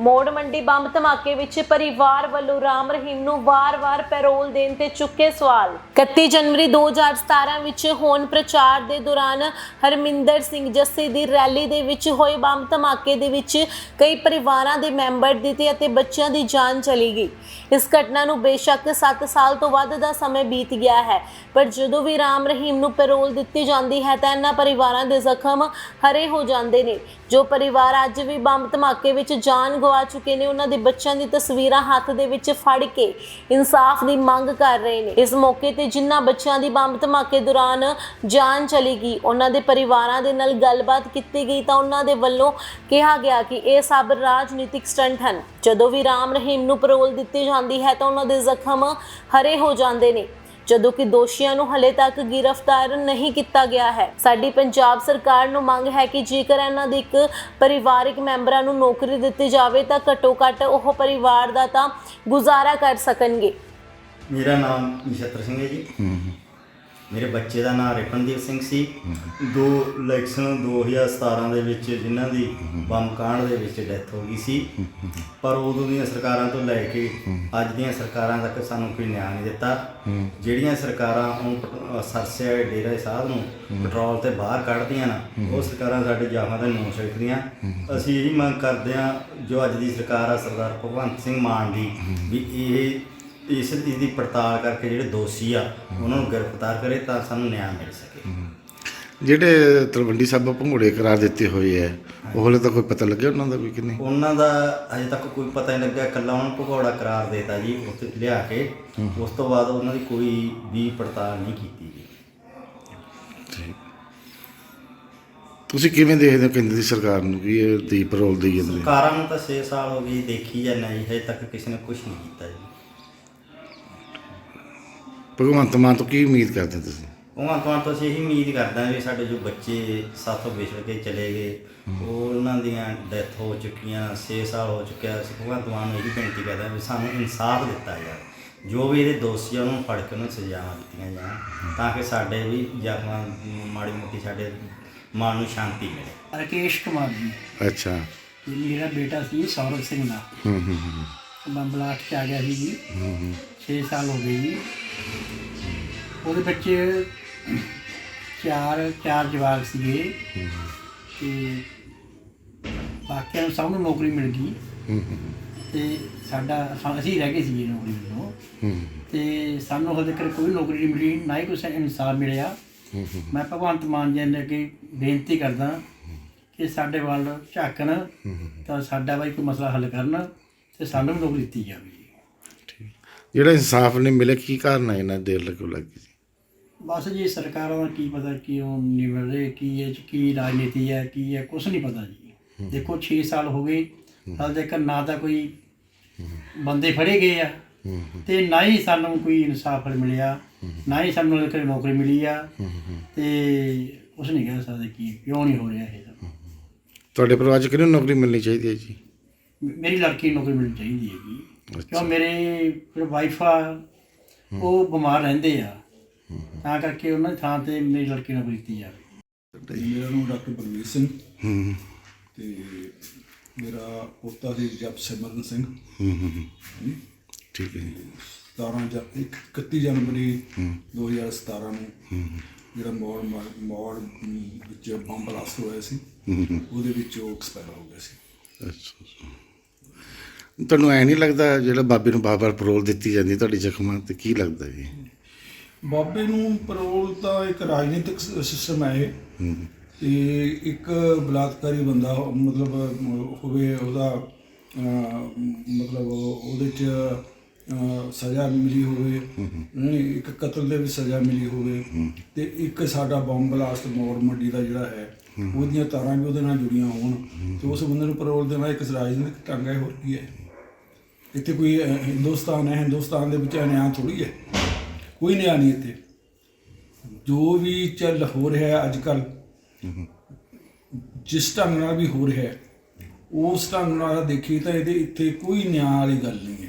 ਮੋੜ ਮੰਡੀ ਬੰਬ ਧਮਾਕੇ ਵਿੱਚ ਪਰਿਵਾਰ ਵੱਲੋਂ ਰਾਮ ਰਹੀਮ ਨੂੰ ਵਾਰ-ਵਾਰ ਪੈਰੋਲ ਦੇਣ ਤੇ ਚੁੱਕੇ ਸਵਾਲ। 31 ਜਨਵਰੀ 2017 ਵਿੱਚ ਹੋਣ ਪ੍ਰਚਾਰ ਦੇ ਦੌਰਾਨ ਹਰਮਿੰਦਰ ਸਿੰਘ ਜੱਸੀ ਦੀ ਰੈਲੀ ਦੇ ਵਿੱਚ ਹੋਏ ਬੰਬ ਧਮਾਕੇ ਦੇ ਵਿੱਚ ਕਈ ਪਰਿਵਾਰਾਂ ਦੇ ਮੈਂਬਰ ਦੀ ਤੇ ਅਤੇ ਬੱਚਿਆਂ ਦੀ ਜਾਨ ਚਲੀ ਗਈ। ਇਸ ਘਟਨਾ ਨੂੰ ਬੇਸ਼ੱਕ 7 ਸਾਲ ਤੋਂ ਵੱਧ ਦਾ ਸਮੇਂ ਬੀਤ ਗਿਆ ਹੈ। ਪਰ ਜਦੋਂ ਵੀ ਰਾਮ ਰਹੀਮ ਨੂੰ ਪੈਰੋਲ ਦਿੱਤੀ ਜਾਂਦੀ ਹੈ ਤਾਂ ਇਹਨਾਂ ਪਰਿਵਾਰਾਂ ਦੇ ਜ਼ਖਮ ਹਰੇ ਹੋ ਜਾਂਦੇ ਨੇ। ਜੋ ਪਰਿਵਾਰ ਅੱਜ ਵੀ ਬੰਬ ਧਮਾਕੇ ਵਿੱਚ ਜਾਨ ਗਵਾ ਚੁੱਕੇ ਨੇ, ਉਹਨਾਂ ਦੇ ਬੱਚਿਆਂ ਦੀ ਤਸਵੀਰਾਂ ਹੱਥ ਦੇ ਵਿੱਚ ਫੜ ਕੇ ਇਨਸਾਫ ਦੀ ਮੰਗ ਕਰ ਰਹੇ ਨੇ। ਇਸ ਮੌਕੇ ਤੇ ਜਿਨ੍ਹਾਂ ਬੱਚਿਆਂ ਦੀ ਬੰਬ ਧਮਾਕੇ ਦੌਰਾਨ ਜਾਨ ਚਲੀ ਗਈ, ਉਹਨਾਂ ਦੇ ਪਰਿਵਾਰਾਂ ਦੇ ਨਾਲ ਗੱਲਬਾਤ ਕੀਤੀ ਗਈ ਤਾਂ ਉਹਨਾਂ ਦੇ ਵੱਲੋਂ ਕਿਹਾ ਗਿਆ ਕਿ ਇਹ ਸਭ ਰਾਜਨੀਤਿਕ ਸਟੰਟ ਹਨ। ਜਦੋਂ ਵੀ ਰਾਮ ਰਹੀਮ ਨੂੰ ਪਰੋਲ ਦਿੱਤੀ ਜਾਂਦੀ ਹੈ ਤਾਂ ਉਹਨਾਂ ਦੇ ਜ਼ਖਮ ਹਰੇ ਹੋ ਜਾਂਦੇ ਨੇ। ਜਦੋਂ ਕਿ ਦੋਸ਼ੀਆਂ ਨੂੰ ਹਲੇ ਤੱਕ ਗ੍ਰਿਫਤਾਰ ਨਹੀਂ ਕੀਤਾ ਗਿਆ ਹੈ। ਸਾਡੀ ਪੰਜਾਬ ਸਰਕਾਰ ਨੂੰ ਮੰਗ ਹੈ ਕਿ ਜੇਕਰ ਇਹਨਾਂ ਦੇ ਇੱਕ ਪਰਿਵਾਰਕ ਮੈਂਬਰਾਂ ਨੂੰ ਨੌਕਰੀ ਦਿੱਤੀ ਜਾਵੇ ਤਾਂ ਘੱਟੋ ਘੱਟ ਉਹ ਪਰਿਵਾਰ ਦਾ ਤਾਂ ਗੁਜ਼ਾਰਾ ਕਰ ਸਕਣਗੇ। ਮੇਰਾ ਨਾਮ ਨਛੱਤਰ ਸਿੰਘ ਹੈ ਜੀ। ਮੇਰੇ ਬੱਚੇ ਦਾ ਨਾਮ ਰਿਪਨਦੀਪ ਸਿੰਘ ਸੀ। ਦੋ ਇਲੈਕਸ਼ਨ 2017 ਦੇ ਵਿੱਚ ਜਿਨ੍ਹਾਂ ਦੀ ਬੰਬ ਕਾਂਡ ਦੇ ਵਿੱਚ ਡੈਥ ਹੋ ਗਈ ਸੀ। ਪਰ ਉਦੋਂ ਦੀਆਂ ਸਰਕਾਰਾਂ ਤੋਂ ਲੈ ਕੇ ਅੱਜ ਦੀਆਂ ਸਰਕਾਰਾਂ ਤੱਕ ਸਾਨੂੰ ਕੋਈ ਨਿਆਂ ਨਹੀਂ ਦਿੱਤਾ। ਜਿਹੜੀਆਂ ਸਰਕਾਰਾਂ ਹੁਣ ਸਰਸੇ ਡੇਰਾ ਸਾਹਿਬ ਨੂੰ ਪੈਟਰੋਲ ਤੇ ਬਾਹਰ ਕੱਢਦੀਆਂ ਨਾ ਉਹ ਸਰਕਾਰਾਂ ਸਾਡੇ ਜਾਵਾਂ ਦੇ ਨੂੰ ਸਕਦੀਆਂ ਅਸੀਂ ਇਹੀ ਮੰਗ ਕਰਦੇ ਹਾਂ ਜੋ ਅੱਜ ਦੀ ਸਰਕਾਰ ਆ ਸਰਦਾਰ ਭਗਵੰਤ ਸਿੰਘ ਮਾਨ ਦੀ ਵੀ ਇਹ ਇਸ ਚੀਜ਼ ਦੀ ਪੜਤਾਲ ਕਰਕੇ ਜਿਹੜੇ ਦੋਸ਼ੀ ਆ ਉਹਨਾਂ ਨੂੰ ਗ੍ਰਿਫਤਾਰ ਕਰੇ ਤਾਂ ਸਾਨੂੰ ਨਿਆਂ ਮਿਲ ਸਕੇ। ਜਿਹੜੇ ਤਲਵੰਡੀ ਸਾਹਿਬ ਭੰਗੋੜੇ ਕਰਾਰ ਦਿੱਤੇ ਹੋਏ ਐ ਉਹ ਹਲੇ ਤਾਂ ਕੋਈ ਪਤਾ ਲੱਗਿਆ ਉਹਨਾਂ ਦਾ ਵੀ ਕਿ ਨਹੀਂ? ਉਹਨਾਂ ਦਾ ਅਜੇ ਤੱਕ ਕੋਈ ਪਤਾ ਨਹੀਂ ਲੱਗਿਆ ਇਕੱਲਾ ਉਹਨਾਂ ਨੂੰ ਭਗੌੜਾ ਕਰਾਰ ਦੇਤਾ ਜੀ ਉੱਥੇ ਲਿਆ ਕੇ। ਉਸ ਤੋਂ ਬਾਅਦ ਉਹਨਾਂ ਦੀ ਕੋਈ ਵੀ ਪੜਤਾਲ ਨਹੀਂ ਕੀਤੀ ਗਈ। ਤੁਸੀਂ ਕਿਵੇਂ ਦੇਖਦੇ ਹੋ ਕੇਂਦਰ ਦੀ ਸਰਕਾਰ ਨੂੰ ਕਿ ਇਹ ਦੀ ਪੈਰੋਲ ਦੇਈ ਜਾਂਦੇ ਸਰਕਾਰਾਂ ਨੂੰ ਤਾਂ 6 ਸਾਲ ਹੋ ਗਏ ਦੇਖੀ ਜਾਂ ਨਹੀਂ ਹਜੇ ਤੱਕ ਕਿਸੇ ਨੇ ਕੁਝ ਨਹੀਂ ਕੀਤਾ ਜੀ। ਭਗਵੰਤ ਮਾਨ ਤੋਂ ਕੀ ਉਮੀਦ ਕਰਦੇ ਤੁਸੀਂ? ਉਹਨਾਂ ਤੋਂ ਤਾਂ ਅਸੀਂ ਇਹੀ ਉਮੀਦ ਕਰਦੇ ਹਾਂ ਵੀ ਸਾਡੇ ਜੋ ਬੱਚੇ ਸਾਥੋਂ ਵਿਛੜ ਕੇ ਚਲੇ ਗਏ ਉਹ ਉਹਨਾਂ ਦੀਆਂ ਡੈਥ ਹੋ ਚੁੱਕੀਆਂ 6 ਸਾਲ ਹੋ ਚੁੱਕਿਆ। ਅਸੀਂ ਭਗਵੰਤ ਮਾਨ ਨੂੰ ਇਹੀ ਬੇਨਤੀ ਕਰਦੇ ਹਾਂ ਵੀ ਸਾਨੂੰ ਇਨਸਾਫ ਦਿੱਤਾ ਜਾਵੇ। ਜੋ ਵੀ ਇਹਦੇ ਦੋਸ਼ੀ ਆ ਉਹਨਾਂ ਨੂੰ ਫੜ ਕੇ ਉਹਨਾਂ ਸਜ਼ਾਵਾਂ ਦਿੱਤੀਆਂ ਜਾਣ ਤਾਂ ਕਿ ਸਾਡੇ ਵੀ ਜ਼ਖਮਾਂ ਮਾੜੀ ਮੋਟੀ ਸਾਡੇ ਮਨ ਨੂੰ ਸ਼ਾਂਤੀ ਮਿਲੇ। ਰਕੇਸ਼ ਕੁਮਾਰ ਜੀ। ਅੱਛਾ। ਤੇ ਮੇਰਾ ਬੇਟਾ ਸੀ ਸੌਰਵ ਸਿੰਘ ਦਾ। ਹੂੰ ਹੂੰ ਹੂੰ ਮੈਂ ਬਲਾਸਟ 'ਚ ਆ ਗਿਆ ਸੀ ਜੀ। ਹੂੰ ਹੂੰ। 6 ਸਾਲ ਹੋ ਗਏ ਜੀ। ਉਹਦੇ ਬੱਚੇ ਚਾਰ ਚਾਰ ਜਵਾਕ ਸੀਗੇ ਤੇ ਬਾਕੀਆਂ ਨੂੰ ਸਭ ਨੂੰ ਨੌਕਰੀ ਮਿਲ ਗਈ। ਤੇ ਸਾਡਾ ਅਸੀਂ ਰਹਿ ਗਏ ਸੀ ਨੌਕਰੀ ਹੂੰ ਤੇ ਸਾਨੂੰ ਹਜੇ ਤੱਕ ਕੋਈ ਨੌਕਰੀ ਨਹੀਂ ਮਿਲੀ ਨਾ ਹੀ ਕੋਈ ਇਨਸਾਫ ਮਿਲਿਆ। ਮੈਂ ਭਗਵੰਤ ਮਾਨ ਜੀ ਨੇ ਅੱਗੇ ਬੇਨਤੀ ਕਰਦਾ ਕਿ ਸਾਡੇ ਵੱਲ ਝਾਕਣ ਤਾਂ ਸਾਡਾ ਬਾਈ ਕੋਈ ਮਸਲਾ ਹੱਲ ਕਰਨ ਤੇ ਸਾਨੂੰ ਵੀ ਨੌਕਰੀ ਦਿੱਤੀ ਜਾਵੇ। ਜਿਹੜਾ ਇਨਸਾਫ ਨਹੀਂ ਮਿਲਿਆ ਕੀ ਕਾਰਨ ਹੈ ਇਹਨਾਂ ਦੇਰ ਲੱਗੋ ਲੱਗੀ ਜੀ? ਬਸ ਜੀ ਸਰਕਾਰਾਂ ਦਾ ਕੀ ਪਤਾ ਕਿਉਂ ਨਹੀਂ ਮਿਲ ਰਹੇ ਕੀ ਇਹ 'ਚ ਕੀ ਰਾਜਨੀਤੀ ਹੈ ਕੀ ਹੈ ਕੁਝ ਨਹੀਂ ਪਤਾ ਜੀ। ਦੇਖੋ 6 ਸਾਲ ਹੋ ਗਏ ਹਾਲ ਤੱਕ ਨਾ ਤਾਂ ਕੋਈ ਬੰਦੇ ਫੜੇ ਗਏ ਆ ਹੂੰ ਤੇ ਨਾ ਹੀ ਸਾਨੂੰ ਕੋਈ ਇਨਸਾਫ ਮਿਲਿਆ ਨਾ ਹੀ ਸਾਨੂੰ ਕੋਈ ਨੌਕਰੀ ਮਿਲੀ ਆ ਤੇ ਕੁਛ ਨਹੀਂ ਕਹਿ ਸਕਦੇ ਕੀ ਕਿਉਂ ਨਹੀਂ ਹੋ ਰਿਹਾ ਇਹ। ਤੁਹਾਡੇ ਪਰਿਵਾਰ ਚ ਕਿਹਨੂੰ ਨੌਕਰੀ ਮਿਲਣੀ ਚਾਹੀਦੀ ਹੈ ਜੀ? ਮੇਰੀ ਲੜਕੀ ਨੂੰ ਨੌਕਰੀ ਮਿਲਣੀ ਚਾਹੀਦੀ ਹੈਗੀ ਅੱਛਾ ਕਿਉਂ ਮੇਰੇ ਜਿਹੜੇ ਵਾਈਫ ਆ ਉਹ ਬਿਮਾਰ ਰਹਿੰਦੇ ਆ। ਤਾਂ ਕਰਕੇ ਉਹਨਾਂ ਦੀ ਥਾਂ ਤੇ ਮੇਰੀ ਲੜਕੀ ਨੂੰ ਦਿੱਤੀ ਜਾਵੇ ਮੇਰਾ ਨਾਮ ਡਾਕਟਰ ਬਲਵੀਰ ਸਿੰਘ। ਹੂੰ ਤੇ ਮੇਰਾ ਪੋਤਾ ਸੀ ਜਪ ਸਿਮਰਨ ਸਿੰਘ। ਹੂੰ ਹੂੰ ਹੂੰ। ਠੀਕ ਹੈ ਜੀ। 17 ਜਾਂ 31 ਜਨਵਰੀ 2017 ਨੂੰ ਜਿਹੜਾ ਮੋੜ ਮੋੜ ਵਿੱਚ ਬੰਬ ਬਲਾਸਟ ਹੋਇਆ ਸੀ। ਉਹਦੇ ਵਿੱਚ ਉਹ ਐਕਸਪਾਇਰ ਹੋ ਗਿਆ ਸੀ। ਅੱਛਾ ਅੱਛਾ। ਤੁਹਾਨੂੰ ਐ ਨਹੀਂ ਲੱਗਦਾ ਜਿਹੜਾ ਬਾਬੇ ਨੂੰ ਬਾਰ-ਬਾਰ ਪੈਰੋਲ ਦਿੱਤੀ ਜਾਂਦੀ ਤੁਹਾਡੀ ਜ਼ਖਮਾਂ ਤੇ ਕੀ ਲੱਗਦਾ ਜੀ? ਬਾਬੇ ਨੂੰ ਪਰੋਲ ਤਾਂ ਇੱਕ ਰਾਜਨੀਤਿਕ ਸਿਸਟਮ ਹੈ ਇਹ। ਤੇ ਇੱਕ ਬਲਾਤਕਾਰੀ ਬੰਦਾ ਮਤਲਬ ਹੋਵੇ ਉਹਦਾ ਮਤਲਬ ਉਹਦੇ ਚ ਸਜ਼ਾ ਮਿਲੀ ਹੋਵੇ ਨਹੀਂ ਇੱਕ ਕਤਲ ਦੇ ਵੀ ਸਜ਼ਾ ਮਿਲੀ ਹੋਵੇ ਤੇ ਇੱਕ ਸਾਡਾ ਬੰਬ ਬਲਾਸਟ ਮੋੜ ਮੰਡੀ ਦਾ ਜਿਹੜਾ ਹੈ ਉਹਦੀਆਂ ਤਾਰਾਂ ਵੀ ਉਹਦੇ ਨਾਲ ਜੁੜੀਆਂ ਹੋਣ ਤੇ ਉਸ ਬੰਦੇ ਨੂੰ ਪਰੋਲ ਦੇਣਾ ਇੱਕ ਰਾਜਨੀਤਿਕ ਢੰਗ ਹੈ ਹੋਰ ਕੀ ਹੈ। ਇੱਥੇ ਕੋਈ ਹਿੰਦੁਸਤਾਨ ਹੈ, ਹਿੰਦੁਸਤਾਨ ਦੇ ਵਿੱਚ ਨਿਆਂ ਥੋੜੀ ਹੈ। ਕੋਈ ਨਿਆਂ ਨਹੀਂ ਇੱਥੇ। ਜੋ ਵੀ ਚੱਲ ਹੋ ਰਿਹਾ ਅੱਜ ਕੱਲ ਜਿਸ ਢੰਗ ਨਾਲ ਵੀ ਹੋ ਰਿਹਾ ਉਸ ਢੰਗ ਨਾਲ ਦੇਖੀ ਤਾਂ ਇਹਦੇ ਇੱਥੇ ਕੋਈ ਨਿਆਂ ਵਾਲੀ ਗੱਲ ਨਹੀਂ ਹੈ।